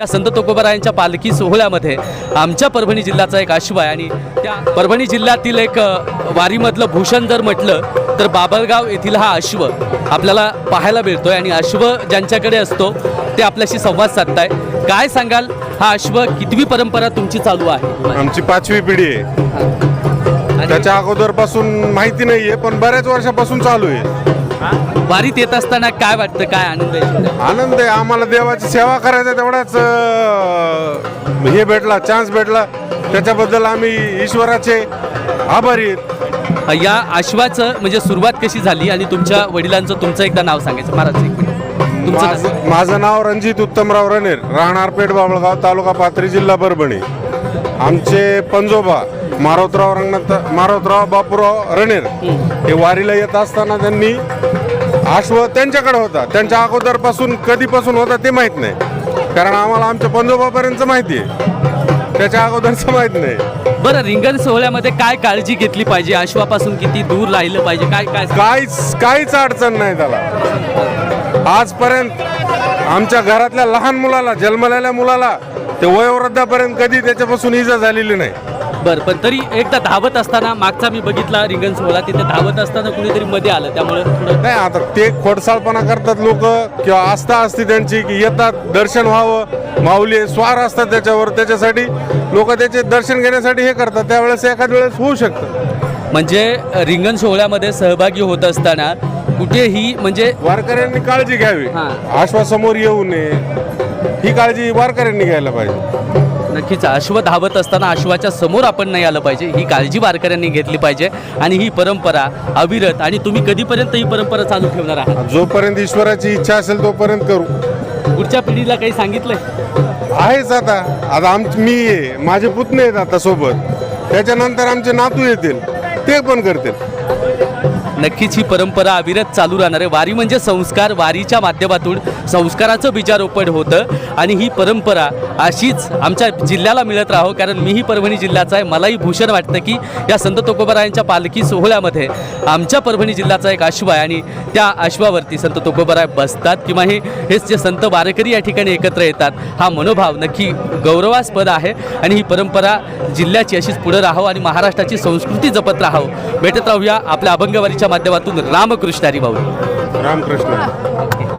या संत तुकोबारायांच्या पालखी सोहळ्यामध्ये आमच्या परभणी जिल्ह्याचा एक अश्व आहे आणि त्या परभणी जिल्ह्यातील एक वारीमधलं भूषण जर म्हटलं तर बाबळगाव येथील हा अश्व आपल्याला पाहायला मिळतोय आणि अश्व ज्यांच्याकडे असतो ते आपल्याशी संवाद साधताय. काय सांगाल? हा अश्व कितवी परंपरा तुमची चालू आहे? आमची पाचवी पिढी आहे. आणि त्याच्या अगोदरपासून माहिती नाहीये पण बऱ्याच वर्षापासून चालू आहे. वारीत येत असताना काय वाटतं काय आनंद आहे? आनंद आहे आम्हाला देवाची सेवा करायचा तेवढाच अं, हे भेटला चान्स भेटला. त्याच्याबद्दल आम्ही ईश्वराचे आभारी आहेत. या अश्वाचं म्हणजे सुरुवात कशी झाली आणि तुमच्या वडिलांचं तुमचं एकदा नाव सांगायचं? महाराज एक मिनिट. तुमचं नाव. माझं माझं नाव रणजित उत्तमराव रणेर राहणार पेठ बाबळगाव तालुका पाथरी जिल्हा परभणी. आमचे पंजोबा मारोतराव रंगनाथ मारोतराव बापूराव रणेर हे वारीला येत असताना त्यांनी आश्व त्यांच्याकडे होता. त्यांच्या अगोदरपासून कधीपासून होता ते माहीत नाही. कारण आम्हाला आमच्या पंजोबापर्यंत माहिती आहे. त्याच्या अगोदरचं माहीत नाही. बरं रिंगण सोहळ्यामध्ये काय काळजी घेतली पाहिजे? अश्वापासून किती दूर राहिलं पाहिजे? काय काय काहीच काहीच अडचण नाही त्याला. आजपर्यंत आमच्या घरातल्या लहान मुलाला जन्मलेल्या मुलाला ते वयोवृद्धापर्यंत कधी त्याच्यापासून इजा झालेली नाही. बरं पण तरी एकदा धावत असताना मागचा मी बघितला रिंगण सोहळा तिथे धावत असताना कुणीतरी मध्ये आलं त्यामुळे थोडं नाही आता ते खोडसाळपणा करतात लोक किंवा आस्था असते त्यांची की येतात दर्शन व्हावं माऊली स्वार असतात त्याच्यावर त्याच्यासाठी लोक त्याचे दर्शन घेण्यासाठी हे करतात त्यावेळेस एखाद वेळेस होऊ शकतं. म्हणजे रिंगण सोहळ्यामध्ये सहभागी होत असताना कुठेही म्हणजे वारकऱ्यांनी काळजी घ्यावी. हां. आश्वासमोर येऊ नये. ही काळजी वारकऱ्यांनी घ्यायला पाहिजे. नक्कीच अश्व धावत असताना अश्वाच्या समोर आपण नाही आलं पाहिजे. ही काळजी वारकऱ्यांनी घेतली पाहिजे. आणि ही परंपरा अविरत आणि तुम्ही कधीपर्यंत ही परंपरा चालू ठेवणार आहात? जोपर्यंत ईश्वराची इच्छा असेल तोपर्यंत करू. पुढच्या पिढीला काही सांगितलंय? आहेच आता. आता आम मी आहे. माझे पुतणे आहेत आता सोबत. त्याच्यानंतर आमचे नातू येतील. ते पण करतील. नक्कीच ही परंपरा अविरत चालू राहणार आहे. वारी म्हणजे संस्कार. वारीच्या माध्यमातून संस्काराचं बीजारोपण होतं आणि ही परंपरा अशीच आमच्या जिल्ह्याला मिळत राहो. कारण मीही परभणी जिल्ह्याचा आहे. मलाही भूषण वाटतं की या संत तुकोबरायांच्या पालखी सोहळ्यामध्ये आमच्या परभणी जिल्ह्याचा एक अश्व आहे आणि त्या अश्वावरती संत तुकोबराय बसतात किंवा हे हेच जे संत वारकरी या ठिकाणी एकत्र येतात हा मनोभाव नक्की गौरवास्पद आहे. आणि ही परंपरा जिल्ह्याची अशीच पुढं राहावं आणि महाराष्ट्राची संस्कृती जपत राहावं भेटत राहूया आपल्या अभंगवारीच्या माध्यमातून रामकृष्ण हरी भाऊ रामकृष्ण